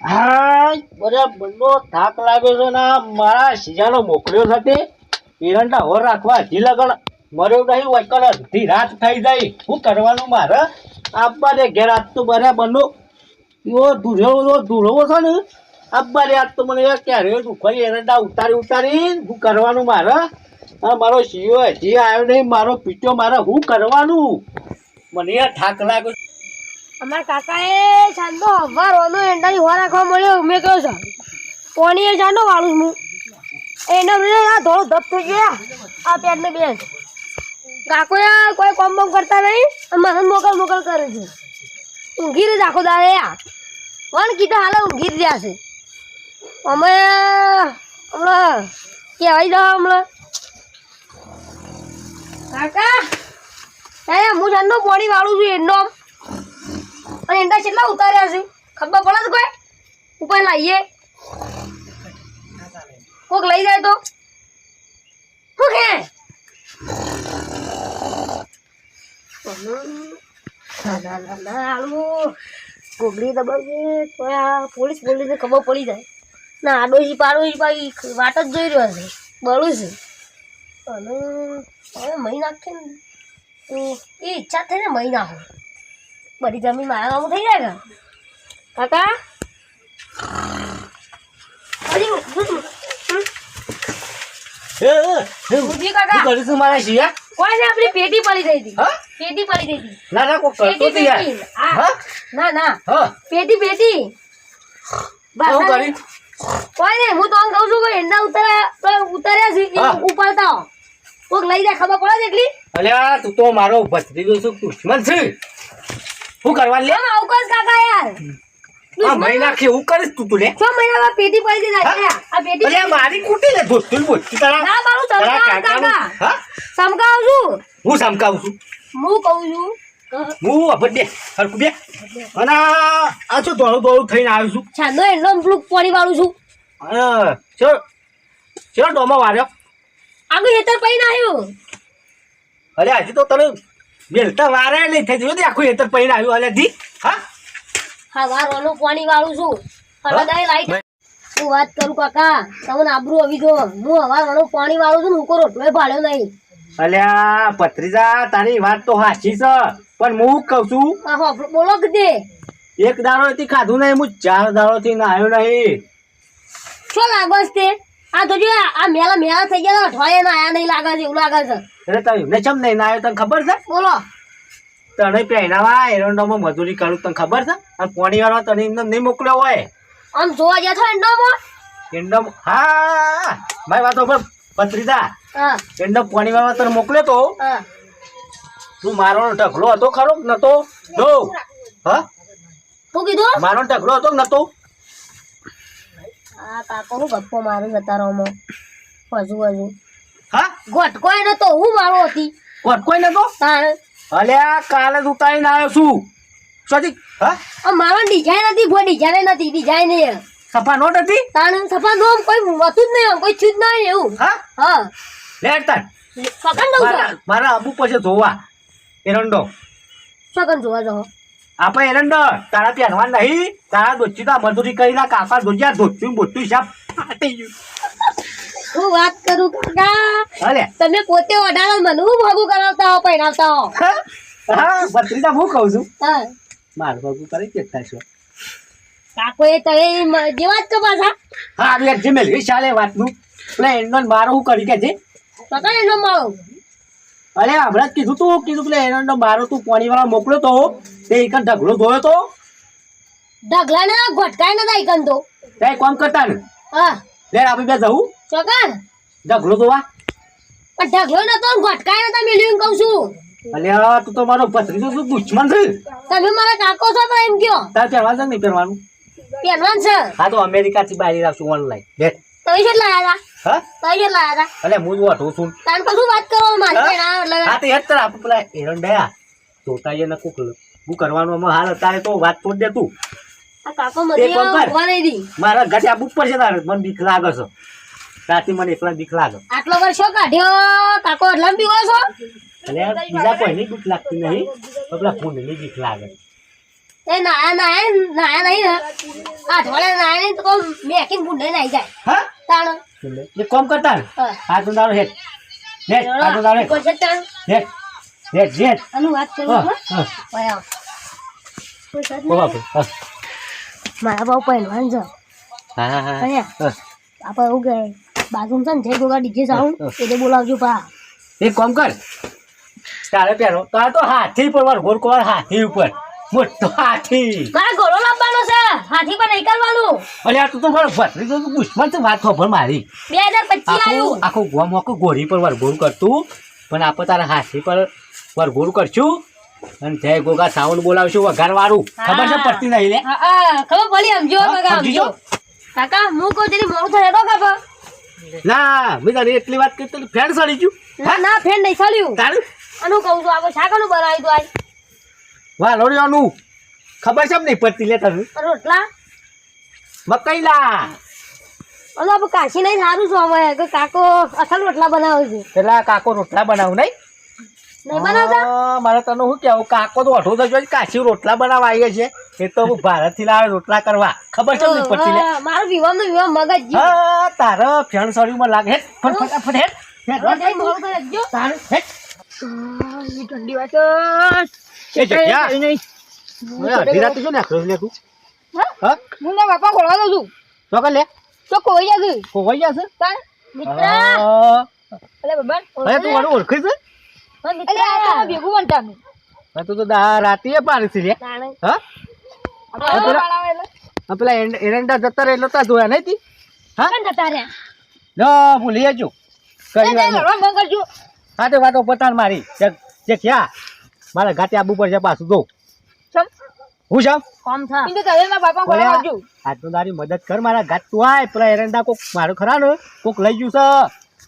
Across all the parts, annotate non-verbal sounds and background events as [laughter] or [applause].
હા બધા બંને થાક લાગે છે ને મારા સીજાનો મોકલ્યો સાથે એરંડા હોર રાખવા હજી લગન. મર્યો નહીં વચકલ અડધી રાત થઈ જાય. શું કરવાનું મારે? આબા દે ઘેર આજ તો બરે બનો. એવો ધૂળેવો ધૂળવો છે ને. આબા દે આજ તો મને યાર ક્યારે દુખાઈ એરંડા ઉતારી ઉતારી શું કરવાનું મારે? મારો સીઓ હજી આવ્યો નહીં, મારો પીટો મારે શું કરવાનું? મને થાક લાગે અમારા કાકાએ ચાંદો હવારવાનો એંડાની હવા રાખવા મળ્યો. મેં કહ્યું છે પોણીએ જાનો વાળું હું. એને મને આ થોડો ધપ થઈ ગયા. આ પેટને બેન. કાકોએ કોઈ કોમ બમ કરતા નહીં, અને મને મોકલ મોકલ કરે છે. ઊંઘી જ આખો દાડે આ કોણ કીધા હાલે ઊંઘી રહ્યા છે? અમે, હમણાં કહેવાય જાવ હમણાં. કાકા હે હું ચાંદો પોણી વાળું છું એનો અને એંડા કેટલા ઉતાર્યા છે? ખબર પડે છે કોઈ? ઉપર લાવીએ કોક લઈ જાય તો? શું ના ગોગડી દબાવીએ તો આ પોલીસ બોલીને ખબર પડી જાય. ના આડોશી પાડોશી પાઈ વાટ જ જોઈ રહ્યો છે. બળું છે. અને હવે મહી નાખે એ ઈચ્છા થઈને મહી નાખો બધી જમીન મારા નામ થઈ જાય કાકા? પેટી પડી ગઈ હતી. પેટી પડી ગઈ હતી. ના ના કોઈ ના ના. પેટી પેટી. કોઈ નહીં હું તો કહું છું કે એંડા ઉતાર્યા ઉતાર્યા છે ઉપાડતા. કોક લઈ જાય ખબર પડે એટલી? અલ્યા તું તો મારો ભત્રીજો છું દુશ્મન છે. શું કરવા લે? કર કાકા યાર. આ મહિના કે હું કરીશ તું તું લે. છ મહિનામાં પેટી પડી ગઈ હા? આ પેટી અરે મારી કુટી લે ધોતું બોલતી તારા ના મારું કાકાનું કાકા. હા? સમકાવ છું? હું સમકાવું છું. હું કહું છું. હું અભડ બે હરકું બે. અને આ દોડું દોડું થઈને આવ્યું છું? છાનો એનો પેલું પાણી વાળું છું. અને ચલો ચલો ડોમાં વાર્યો. આગળ હેતર પૈન આવ્યું અરે હજી તો તને બેલતા વારે નહીં થઈ જોયું આખું હેતર પૈન આવ્યું અલે ધી હા હા વારવાનું પાણી વાળું છું. લાઈટ. હું વાત કરું કાકા? તમને આબરું આવી જો હું હવારવાનું પાણી વાળું છું ને હું રોટલો ભાડ્યો નહીં. અલ્યા પત્રીજા તારી વાત તો હાસી છે. પણ હું કહું છું? બોલો કે દે એક દાડો થી ખાધું નહીં હું ચાર દાડો થી નાયો નહીં. શું લાગે છે આ તો જો આ મેલા મેલા થઈ ગયા અઠવાડિયા ના આયા નહીં લાગે છે એવું લાગે છે. એટલે તમે એમને ચમ નહીં આવ્યો? તને ખબર છે? બોલો. તને પહેરાવા એરંડોમાં મજૂરી કરું તને ખબર છે? અને પોણી વાળો તને એમને નહીં મોકલ્યો હોય. આમ જોવા છો એન્ડોમાં એંડમ હા. ભાઈ વાતો પર પત્રીજા હા. પોણી વાળો તને મોકલ્યો તો? તું મારો ઢગલો હતો ખરો નતો? જો. હા? શું કીધું? મારો ઢગલો હતો નતો? હા કાકો હું ગપ્પો મારું જતા રહો હજુ હજુ. હા? ગોટકો એ તો હું મારો હતી. કોટ કોઈ નતો? તાણ. અલ્યા કાલે ઉતારીને આવ્યો છું. સોજી હા? મારો ડિઝાઇન હતી ભો ડિઝાઇન નથી ડિઝાઇન એ. સફા નોટ હતી? તાણ સફા નો આમ કોઈ હતું જ નહીં કોઈ છું જ નહીં એવું. હા? હા. લેટ તાર સકન દઉં મારા અબુ પછી જોવા. એરંડો સકન જોવા જો. આપણે એરંડો તારા પહેરવા નહીં. તારા દોચી તો મજૂરી કરીને કાપા દોજ્યા ધોચ્યું બોચ્યું સાપ ફાટી ગયું. હું વાત કરું કાકા? અલે તમે પોતે ઓઢાડો મને હું ભગું કરાવતા હો પહેરાવતા હો? હા હા ભત્રીજા હું કહું છું? હા. મારું ભાગું કરી કેતા છો. કાકો એ તો એ જ તો પાછા. હા આવી એક જીમેલ ચાલે વાતનું. એટલે એનો મારો હું કરી કે છે? પકડ એનો મારો. અરે હમણાં જ કીધું તું કીધું એટલે એનો મારો તું પાણી વાળા મોકલ્યો તો તે એક ઢગલો ધોયો તો? ઢગલા ને ઘટકાય ને દાઈ તો. તે કોમ કરતા ને? હા. લે આપણે બે જવું સકન ઢગલો ધોવા પણ ઢગલો નતો ને ઘટકાય નતા મેલ્યું કહું છું. અલ્યા તું તો મારો ભત્રીજો તું દુશ્મન છે. તમે મારા કાકો છો તો એમ કયો? તારે પહેરવાનું છે નહીં પહેરવાનું. પહેરવાન છે? હા તો અમેરિકા થી બહાર રાખશું ઓનલાઈન બેટ તમે છે લાયા હતા? હા? તમે છે લાયા હતા? અલે હું વાઠું છું. તાન પછી વાત કરો મારી? બેન એટલે હા તો કર આપણે પેલા એરંડયા જોતા જઈને કોક હું કરવાનું અમે હાલ અત્યારે તો વાત છોડ દે તું. આ કાકો તે મધી ઊભા નહીં દી. મારા ઘરે આબુ પર છે તારે મને બીક લાગે છે. રાતે મને એકલા બીક લાગે. આટલો વર્ષો કાઢ્યો કાકો એટલા પીવો છો? અને બીજા કોઈની બીક લાગતી નહીં. પેલા ફૂંડની બીક લાગે. એ નાયા નાયા નાયા નહીં ને. આ ઢોળે નાયા નહીં તો કોમ મેકીને ભૂંડે નાઈ જાય? હા? તાણ. એ કોમ કરતા ને? હા. તું તો દાડો હેઠ. હેઠ આ તો દાડો હેઠ. હેઠ હેઠ હેઠ આનું વાત કરું હા હા? હા. મારા બાપ પહેલવાન છે. હા હા હા. આપણે એવું બાજુમાં છે ને જય ગોગા ડીજે સાઉન્ડ એટલે બોલાવજો પા. એક કામ કર. તારે પહેરો તારે તો હાથી પર વાર ગોળ કોર હાથી ઉપર. મોટો હાથી. મારા ઘોડો લાવવાનો છે હાથી પર નહીં કરવાનું. અરે આ તું તો મારો ભત્રી તો પુષ્પન છે વાત ખબર મારી. બે હજાર પચીસ આખું આવ્યું આખું ગોમ આખું ઘોડી પર વરઘોડ કરતું પણ આપણે તારા હાથી પર વરઘોડ કરશું. અને જય ગોગા સાઉન્ડ બોલાવશું વઘાર વાળું ખબર છે પડતી નહીં લે? ખબર પડી સમજો કાકા હું કહું તેની મોડું થાય કાકા ના મેં તારી એટલી વાત કરી તને ફેન સડી ગયું. ના ના ફેન નહીં ચાલ્યું તારું? આનું કહું છું આપણે શાકાનું બનાવ્યું દો આજ. વાહ લોડિયાનું ખબર છે નહીં પડતી લે તને રોટલા? મકઈલા. અને આપણે કાશી નહીં સારું છું અમે કાકો અસલ રોટલા બનાવે છે. પેલા કાકો રોટલા બનાવું નહીં? નહીં બનાવતા? મારે તને શું કેવું કાકો તો અઢો થયો કાશી રોટલા બનાવવા આવીએ છે. એ તો ભારતથી લાવે રોટલા કરવા. ખબર છે ને પછી લે હા, વિવાહ નો વિવાહ મગજ હા તારે ફેણ સળીમાં લાગે. ફટ ફટાફટ ઠંડી વાત એ જગ્યા. રાતે શું નાખ્યો લે તું હા? હું? મારા બાપા ખોલવા દઉં છું. તો લે? તો કોઈ જશે. કોવાઈ જશે? મિત્ર. હા. બાબા અરે તું મારું ઓળખી છે? અલે આ ભેગું બનતા હા, તું તો દા રાતે પાડી છે લે. હા? આ પેલા એરંડા- જતા રહે લતા જોયા નહીં તી? હા? કેમ જતા લો ભૂલી જજો. કરી એ, એ, વારનું. બંધ કરજો. હા તે વાતો પતાણ મારી. જે ક્યાં મારા ઘાટે આબુ પર છે પાછું જો. હું છું કોમ થા. ઇંદે તો એના બાપા બોલ્યા, આવજો. આજ તો તારી મદદ કર મારા ગાત તું આય. પેલા એરંડા કોક મારો ખરા ને કોક લઈ ગયું છે.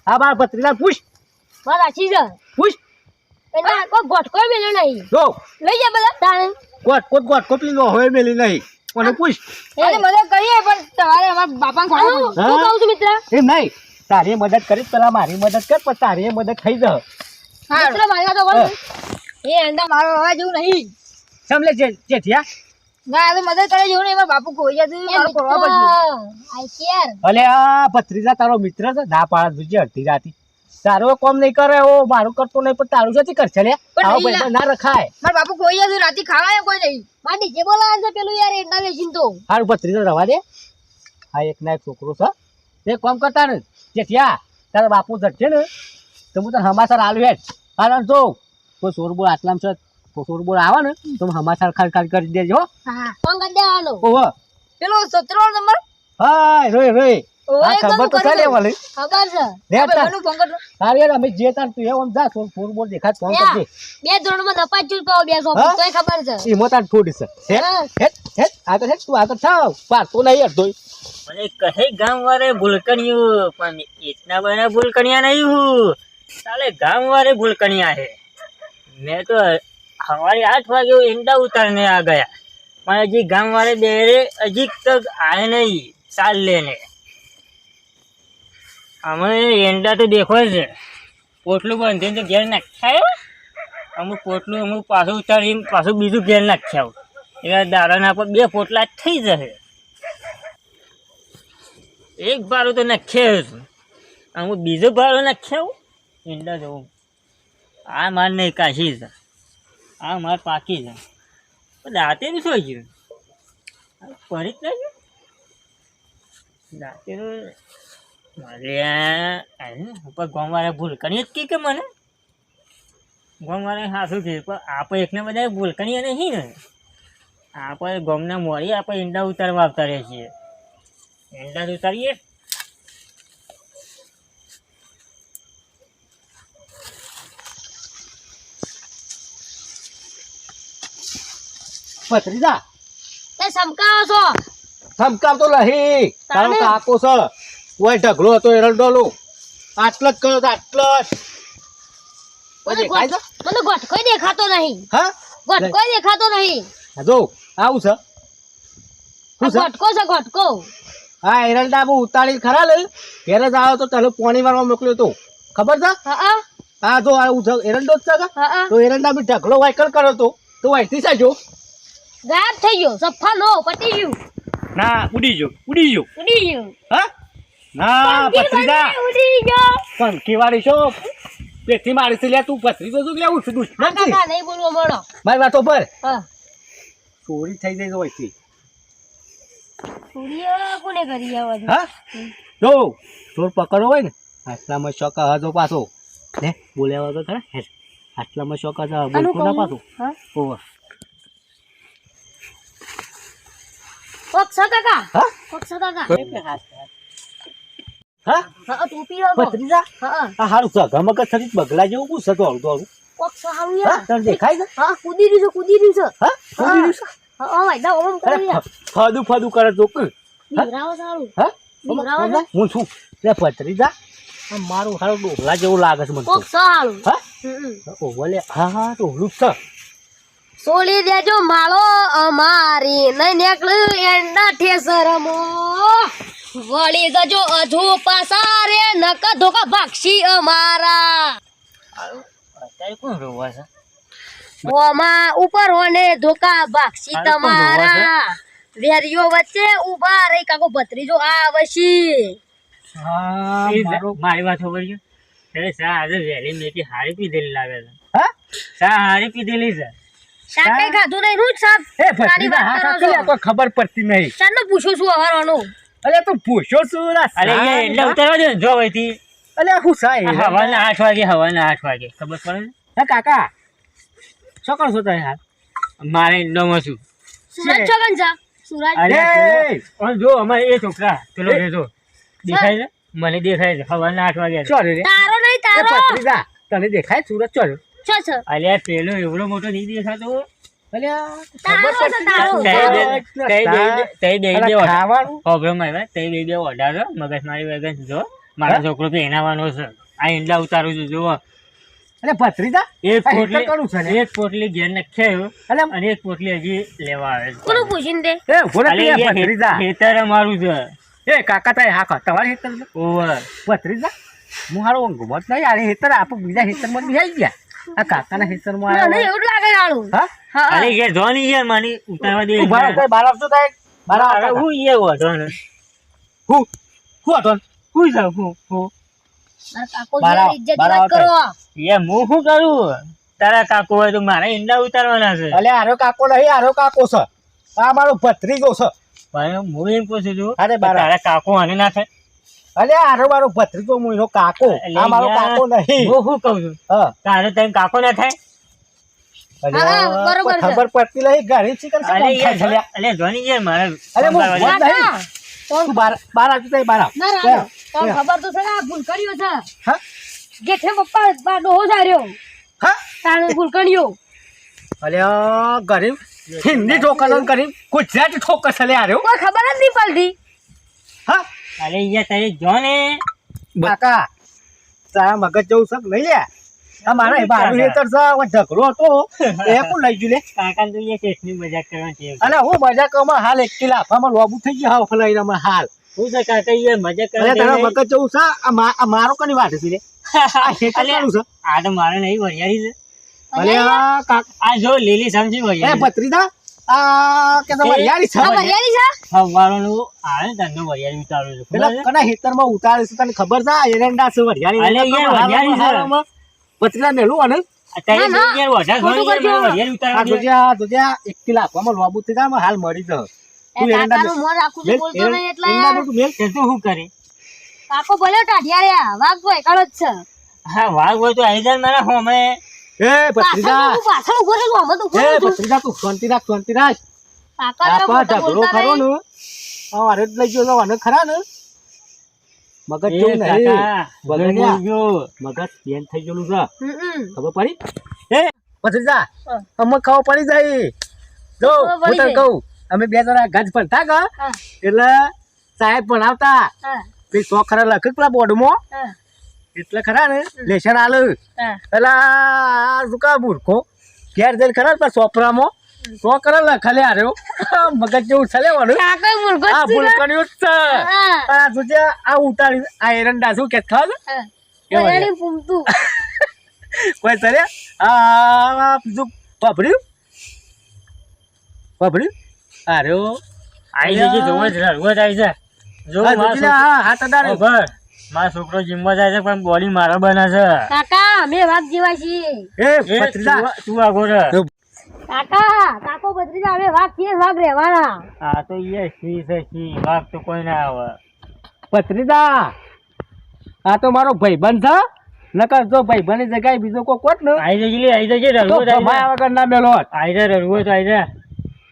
આ બાર પત્રીલા પૂછ. મારા આછી છે પૂછ. એટલે કોઈ ગોઠકો મેલ્યો નહીં. જો. લઈ જા બધા. તાણે કોટ નો હવે મેલી નહીં. મને પૂછ? અરે મદદ કરીએ પણ તમારે અમારા બાપા ખોલવા શું કહું છું મિત્ર. એમ નહીં. તારી મદદ કરી પેલા મારી મદદ કર પણ તારી મદદ થઈ જ મિત્ર મારી તો બોલ એ અંડા મારો અવાજ જેવું નહીં. સમલે જે જે ના તો મદદ કરે જેવું નહીં. મારા બાપુ ખોઈ જતું મારો ખોલવા પડશે. I care. અલે આ ભત્રીજા તારો મિત્ર છે ના પાડા અડધી રાતી. તારો કોમ નહીં કરે ઓ મારું કરતો નહીં પણ તારું જતી કરશે લે? આવો નહીં ના રખાય. મારા બાપુ કોઈ જતું રાતે ખાવાય કોઈ નહીં. મારે ડીજે બોલાવે છે પેલું યાર એના વેચીને તો. હારું ભત્રીજો રવા દે. આ એક ના એક છોકરો છે. તે કોમ કરતા ને? જેઠિયા તારા બાપુ જટશે ને તો હું તને હમાસર આલુ હેઠ. કારણ જો કોઈ સોરબોળ આટલામ છે સોર બોલ આવે ને તો હું હમાસર ખાલી ખાલી કરી દેજો હો. હા કોમ કરી દેવાનો. ઓહો. પેલો સત્રો નંબર? હાય રોય રોય. આ ખબર તો છે લેવાલી ખબર છે. લેતા મને ફોન કરજો અરે અમે જે તાર તું એમ જા ફોન ફોન બોલ દેખાત ફોન કરજે. બે ધોરણમાં નપાજ ચૂલ પાવ બે સો તો ખબર છે. ઈ મોતા ઠોડી છે. હે. હે આ તો હે તું આ તો થાવ. પાર તો નહીં હટ દોઈ મને કહે ગામ વારે ભૂલકણિયું પણ ઇતના બના ભૂલકણિયા નહીં હું. સાલે ગામ વારે ભૂલકણિયા હે. મેં તો હવારે આઠ વાગે ઈંડા ઉતારને આ ગયા. પણ હજી ગામ વાળે બેરે હજી તક આય નહીં ચાલ લેને. અમે એંડા તો દેખો છે. પોટલું બંધીને તો ઘેર નાખ્યા અમુક પોટલું, અમુક પાછું ઉતારીને પાછું બીજું ઘેર નાખ્યા એટલે દાડાના પર બે પોટલા થઈ જશે. એક ભાડું તો નાખ્યા છું અમુક બીજો ભાડું નાખ્યા એંડા જવું. આ માર નહીં કાશી છે. આ માર પાકી છે. દાંતે બી શું ગયું. ફરી જ નહીં દાંતેનું ઉપર ગોમવાળા ભૂલ કરી જ કે મને? ગોમવાળા સાચું કીધું પણ આપણે એકને બધા ભૂલ કરીએ નહીં ને આપણે ગોમના મોડી આપણે ઈંડા ઉતારવા આવતા રહીએ છીએ ઈંડા તો ઉતારીએ. ભત્રીજા તે સમકાવો છો. ધમકાવ તો લહી તારો કાકો છે કોઈ ઢગલો હતો એરંડોલો આટલો જ કર્યો તો આટલો જ. મને પછી ગોઠ- મને દેખાતો નહીં. હા? ગોઠકોય દેખાતો નહીં. જો આવું છે. ગોઠકો છે ગોઠકો. હા એરંડા બહુ ઉતાળી ખરા લે ઘેરે જ આવ્યો તો તને પોણી વાળવા મોકલ્યો તો. ખબર છે? હા હા. જો આવું છે એરંડો જ છે તો એરંડા બી ઢગલો વાયકલ કર્યો તો. તો વાયથી સાજો. ગાયબ થઈ ગયો. સફા નો પટી ગયું. ના ઉડી ગયો. ઉડી ગયો. ઉડી ગયું. હા? ના ગયો. પંખી વાળી છો? તેથી મારી છે લે તું પથરી તો શું છું દુશ્મન ના નહીં બોલવો મળો મારી વાતો પર. હા. ચોરી થઈ જાય હોય છે કોને કરી હા? જો ચોર પકડો હોય ને આટલામાં શોખ હજો પાછો. ને બોલ્યા વગર ખરા? હે આટલામાં શોખ હજો બોલતો ના પાછો. હા. ઓવા. પક્ષ કાકા? હા? પક્ષ કાકા? હા? હા ટોપી વાળો પત્રીજા હા. આ હારું છે ગમક થતી બગલા જેવું યાર. તને દેખાય છે? હા કૂદી રહ્યું છે કૂદી રહ્યું છે. હા? હા. રહ્યું છે? હા હા ભાઈ દા ઓમ કરી યાર. ફ- ફાદું ફાદું કરે તો. કે સારું હા? છું. લે પત્રીજા આ મારું હારું ડોહલા જેવું લાગે છે મને સારું હા? હમ હા હા છે. સોલી દેજો માળો અમારી. નહીં નીકળ્યું એંડા ઠેસરમો. વળી જજો અધુ પાસા રે નક ધોકા ભાક્ષી અમારા. અત્યારે કોણ રોવા છે? ઓમાં ઉપર હોને ધોકા ભાક્ષી? તમારા. વેરીઓ વચ્ચે ઊભા રહી કાકો ભત્રીજો આવશી. મારો વાત ખબર છે અરે શા આજે વહેલી મેથી હારી પીધેલી લાગે છે. હા? શા હારી પીધેલી છે. શાકે ખાધું નહીં નું સાહેબ એ ભત્રીજા હા કાકી ખબર પડતી નહીં. શાનું પૂછું છું હવારવાનું? અલે તું પૂછો છું રા અરે એટલે ઉતારવા દે જો અહીંથી અલે હું સાહેબ હવાના આઠ વાગે હવાના આઠ વાગે. ખબર પડે ને? હે કાકા શું કરો છો તમે હાલ? મારે ઇન્ડોમાં છું. સુરજ છગન છે સુરજ અરે! જો અમારે એ છોકરા પેલો! રહેજો દેખાય છે? મને દેખાય છે. હવાના આઠ વાગે. ચોર રે તારો નહીં તારો. ભત્રીજા તને દેખાય સુરત ચોર છો છો અલ્યા પેલો એવડો મોટો નહીં દેખાતો? મારી છે. આ ઈંડા ઉતારું છું જુઓ. ભત્રીજા? એક આ કરું છે એક પોટલી ઘેર અને એક પોટલી હજી લેવા આવે છે. કોનું પૂછીને દે? એ ભત્રીજા. ખેતર અમારું છે. એ કાકા તારે હા કા તમારે હેતર છે? ઓવર. ભત્રીજા? હું હારો ઊંઘમાં જ નહીં યાર હેતર આપો બીજા હેતરમાં બી આવી ગયા. આ કાકાના હેતરમાં મને આવ્યા એવું લાગે રાણું હા? હા. અરે ઘેર જો નહીં યાર મને ઉતારવા દે ઊભા રહો, બાર આવશો તારે બાર આવે. હું એ ઓઢો ને હું? હું હતો હું હું? હું? જેવી હું શું કરું? તારા કાકો હોય તો મારે ઈંડા ઉતારવાના છે. અલે આરો કાકો નહીં આરો કાકો છે. આ મારો ભત્રીજો છે. પણ હું એમ પૂછું છું. અરે. તારા કાકો આને ના થાય? અલે આરો મારો ભત્રીજો હું એનો કાકો આ મારો કાકો નહીં. હું શું કહું છું? હા. તારે તને કાકો ના થાય. ખબર પડતી લઈ ઘરે ચિકન અલે જોની યાર મારે અલે હું નહીં. તું બાર બાર આવજો તઈ બાર ના ખબર તો છે ને આ ભૂલ કર્યો છે. હા? જેઠે પપ્પા બા ડોહો જાર્યો હા? તાણે ભૂલ કર્યો. અલે આ ગરીબ હિન્દી ઠોકર ગરીબ ગુજરાતી ઠોકર છે લે આર્યો. કોઈ ખબર જ નહીં પડતી. હા? અરે યાર તારે જો ને. કાકા તારા મગજ જેવું છે નહીં લે. મારા બારું હેતર છે હવે હતો. એ કોણ લઈ ગયું લે? કાકા તો મજાક કરવાની છે. હું કમાં હાલ એક કિલા આફામાં લોબુ થઈ ગયું હાવ ફલાઈનામાં હાલ. શું છે કાકા એ મજાક કરે તારા મગજ જેવું છે આ મારો કની વાત છે લે [laughs] આ હેતર છે? આ તો મારે નહીં વરિયાળી છે. અલે આ કાક આ જો લીલી સમજી એ વરિયાળી ભત્રીજા આ કે તમે યારી છે? મર્યાદી છે? હવારોનું આવે તને વરિયાળી ઉતારું છું. પેલા કના હેતરમાં ઉતારે છે તને ખબર છે? એરંડા છે વરિયાળી. અલે યાર, વરિયાળી છે. હારામાં મેલું અને અત્યારે ના, ના. યાર વઢા ખોટું જોની યાર કરજો. મારે વરિયાળી આ ઉતારવાની છે. દુજ્યા દુજ્યા એક કિલા આપવામાં લોબુ થઈ જાય હાલ મળી જ એ કાકાનું મોં રાખું છું બોલતો નહીં એટલે. તે તું શું કરે? કાકો ભલે ટાઢિયા વાઘ એકાળો જ છે. હા વાઘ હોય તો આવી જાય મારા હોમે. એ ભત્રીજા. પાછળ તું પાછળ ઊભો રહે તું તો ઊભો એ રહે તું. શાંતિ રાખ શાંતિ રાખ. કાકા આ જરા પણ મોટા ઢગલો ખરો ને આ વારે જ લઈ ગયો તો આને ખરા ને? મગજ એ જેવું કાકા, બગડ્યા. ગયો. મગજ બેન થઈ ગયેલું છે. હમ, હમ. ખબર પડી? એ ભત્રીજા અમે પડી જાય. જો હું તને કહું અમે બે જણા ગજ પણ કા હા, એટલે સાહેબ પણ આવતા. પછી સો ખરા લખ્યું પેલા બોર્ડમાં. હા, એટલે ખરા ને? લેશન આલ. એટલે શું મૂર્ખો. ઘેર જઈને ખરા ને પેલા સોપરામાં? સો ખરા લખલે આર્યો મગજ જેવું છે લેવાનું કાકાએ મૂર્ખો જ આ છે ભૂલકણ્યું જ છે. આ જોજે આ ઉતારી આ એરંડા શું કે છે? ફૂમતું. [laughs] કોઈ સરે આ બીજું પભર્યું બાપડી આર્યો આઈ જજે જોવો જ રડવો જ. આવી જાય જો હા, હાથ અડાડે. છોકરો- ખબર મારો છોકરો જીમમાં જાય છે પણ બોડી મારો બને છે. કાકા અમે વાત જીવા છીએ. એ ભત્રીજા તું- તું આગો રે કાકા કાકો ભત્રીજા અમે વાઘ છીએ વાઘ રહેવાના. આ તો એ સી છે સી વાઘ તો કોઈ ના આવે. ભત્રીજા આ તો મારો ભાઈબંધ છે. નકર જો ભાઈબંધની જગ્યાએ બીજો કોઈ કોટ ને આઈ જઈ લે આઈ જજે તો રડવો જ આવી વગર ના મેલો. આઈ જા રડવો તો આઈ જા.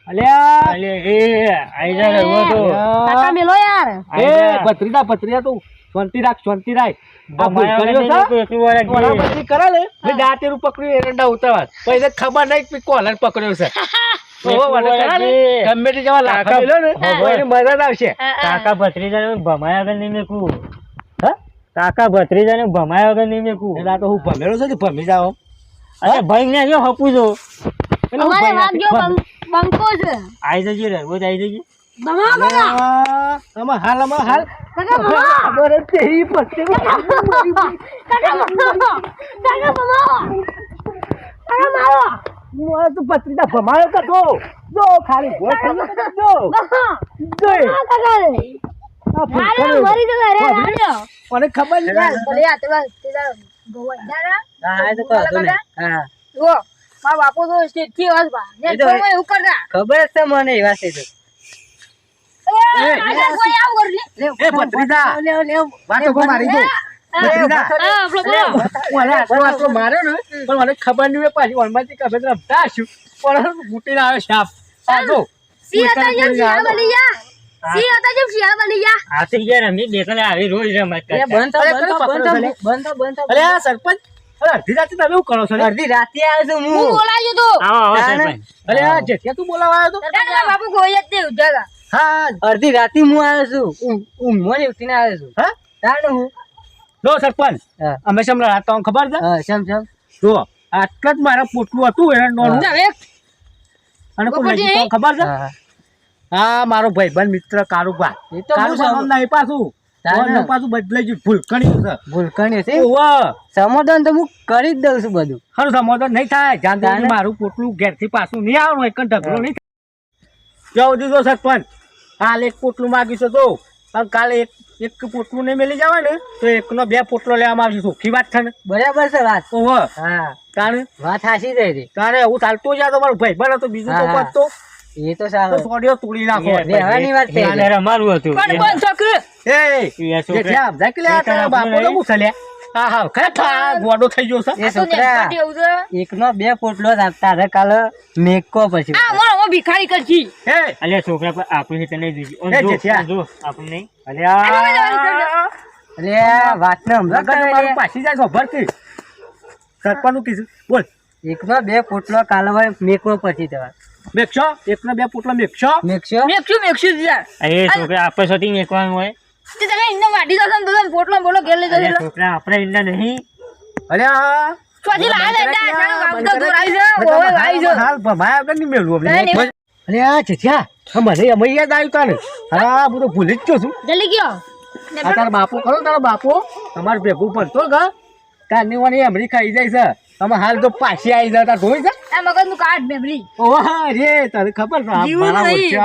અલ્યા. અલે એ આઈ જા રડવો તો. કાકા મેલો યાર. એ ભત્રીજા ભત્રીજા તું. શાંતિ રાખ શાંતિ રાખ. આ ભૂલ ભમાયા કર્યો વગર છે? નહીં તો એકલું વાળા ઓલા ઘી. પછી કરે? ને મેં દાંતેરું પકડ્યું એરંડા ઉતારવા. પૈસા ખબર નહીં કે કોલર પકડ્યો છે. [laughs] ગમે તે જેવા લાફા કાકા, ને મજા આવશે. ભત્રીજાને ભમાયા વગર નહીં મેકું. હા? કાકા ભત્રીજાને ભમાયા વગર નહીં મેકું. એટલે તો હું ભમેલો છું ને ભમી જાઓ? અરે ભાઈ ને જો હપું જો. અમારે બંકો છે. આઈ જજે રડવો જ આઈ જજે. તો ભમાયો કે જો. ખાલી જો. મને ખબર નહીં ખબર છે મને એવા છે એ ભત્રીજા વાતો કો મારી ને પણ મને ખબર નહીં પાછી રમતા પણ આવે સાપ સરપંચ અડધી રાતે તમે શું કરો છો? અડધી રાતે આવ્યો છું હું. બોલાયો તો અરે જેઠિયા બોલાવા આવ્યો તો? બાપુ કોઈ જ તે ઉજાગા હા. અડધી રાતે હું આવ્યો છું. ઊંઘમાં જ ઉઠીને આવ્યો છું. હા? તાને હું? જો સરપંચ. અમે શમલા રાત ખબર છે? હા સમ જો આટલા જ મારા પોટલું હતું એને નોંધ અને કોઈ ખબર છે? હા મારો ભાઈબંધ મિત્ર કારુબા એ તો હું કારુબા નહીં પાછું. પાછું બદલાઈ ગયું છે. ભૂલકણી છે સમાધાન તો હું કરી જ દઉં છું બધું. ખરું સમાધાન નહીં થાય. જાણ? સુધી મારું પોટલું ઘેરથી પાછું નહીં આવવાનું એક ઢગલો નહીં થાય. જવું તો સરપંચ. કાલે એક પોટલું માગ્યું છે તો અને કાલે એક એક પોટલું નહીં મેલી જવા ને તો એકનો બે પોટલો લેવામાં આવશે. સુખી વાત થાય બરાબર છે વાત. તો હા. કારણ વાત હાસી રહી હતી. તારે હું ચાલતો જ તો મારો ભાઈ બને તો બીજું તો હા. વાત તો. એ તો સારું. સોડિયો તોડી નાખો. રહેવાની વાત છે અમારું હતું. પણ બંધ છોકરે એ એ છોકરા- સમજાય કે લે આ તારા બાપો તો નહીં? હું હા. ગોડો થઈ ગયો છે? એ છોકરા એકનો બે પોટલો જ આપતા કાલે મેકો પછી. આ મારો હું ભિખારી કરજી હે અલ્યા છોકરા પર આપણે તને. જો વાતને સમજો મારું પાછી જાય ભરતી કીધું. બોલ. એકનો બે પોટલો કાલે હોય મેકો પછી તમારે મેકશો? એકનો બે પોટલો મેકશો? મેકશો? મેકશું મેકશું એ છોકરા આપણે સુધી મેકવાનું હોય. તે તમે ઇન્નો વાટી દો તો તમે પોટલો બોલો ઘેર લઈ જજો છોકરા આપણે ઈંડા નહીં. અલ્યા ચોથી લાવે ડા જાણો તો દૂર આવી છે ઓય આવી છે હાલ ભમાયા વગર નહીં મેળવું નહીં, આપણે. અરે આ મને અમે યાદ આવ્યું તાને હા હું તો ભૂલી જ ગયો છું. જલ્દી ગયો. તારા બાપો કરો તારા બાપો? તમારે ભેગું પડતો ગા. તારની વાણી એમરી ખાઈ જાય છે. તમે હાલ તો પાછી આવી જતા ધોઈ છે? આ મગજનું કાઢ મેમરી ઓહ રે તને ખબર છે આ મારા નહીં,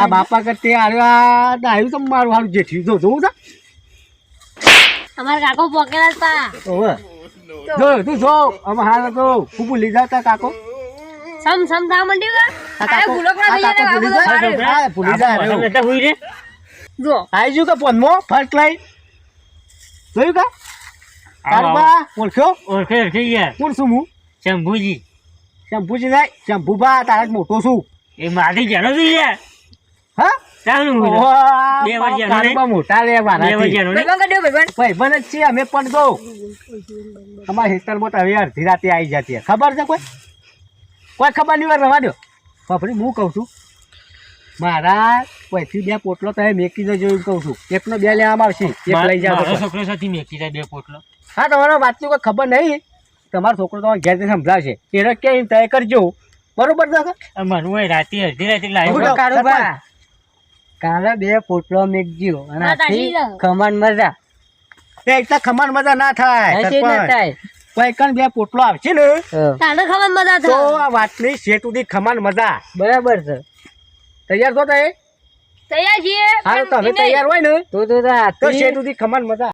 આ. બાપા કરતે આવ્યું આ તમ તો મારું હારું જેઠ્યું જો જોવું છે? અમારા કાકો પોકેલા હતા. ઓહો. જો તું જો અમે હાલ તો ફૂફુ ભૂલી જાવ કાકો. સમ સમ થા મંડ્યું કા? કાકો ગુલકડા આ થઈ જાય. ભૂલી જા ભૂલી જા જો. આઈ ગયું કે પોનમો ફર્સ્ટ લાઈન જોયું કા. તારબા ઓળખ્યો ઓળખે ઓળખી ગયા કોણ છું હું? શંભુજી. શંભુજી નહીં શંભુબા તારા મોટો છું. એ મારી જાણો છું યાર. હા? અડધી રાતે આવી જતી. ખબર છે કોઈ? કોઈ ખબર નહીં રવા દો. બાપરી હું કહું છું. મારા કોઈથી બે પોટલો તમે મેકી જજો એવું કહું છું. એકનો બે લેવામાં આવશે એક લઈ જાવ છોકરો સાથે મેકી જાય બે પોટલો. હા તમારા વાતની કોઈ ખબર નહીં. તમારો છોકરો તમારે ઘેરથી સમજાવશે એને કેમ તય કરજો. બરોબર છે કે? આ મનુ રાતે અડધી રાતે તો. કાલે બે પોટલો મેકજો અને આથી ખમણ મજા એ એકતા ખમાન મજા ના થાય કોઈ બે પોટલો આવશે ને તાને ખમણ મજા તો થાય. આ વાતની છે સુધી ખમણ મજા. બરાબર છે. તૈયાર છો તમે તૈયાર છીએ. હારું તમે તૈયાર હોય ને? તો તો તો શેઠ સુધી ખમણ મજા.